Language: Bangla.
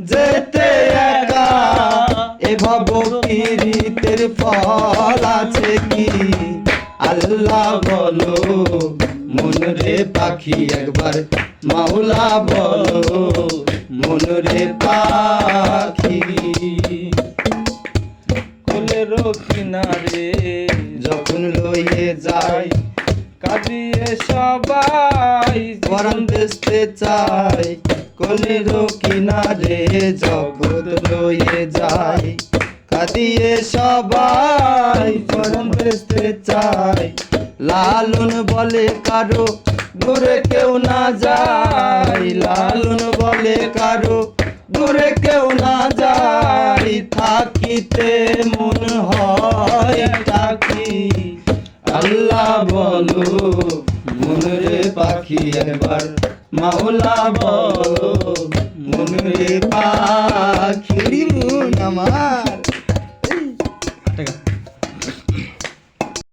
যেতে একা এ ভব পীড়িতের ফল আছে কি? আল্লাহ বলো মন রে পাখি একবার মাওলা বলো মন রে পাখি। কোলের কিনারে যখন লইয়ে যাই কাঁদিয়ে সবাই পরাণ বেসতে চাই। কলির কিনারে জগৎ লইয়ে যাই কাঁদিয়ে সবাই পরাণ বেসতে চাই লালন বলে কারও দূরে কেউ না যায়। লালন বলে কারও দূরে কেউ না যায়। থাকিতে মন হয় থাকি আল্লাহ বলো, মনরে পাখি একবার মাওলা বলো।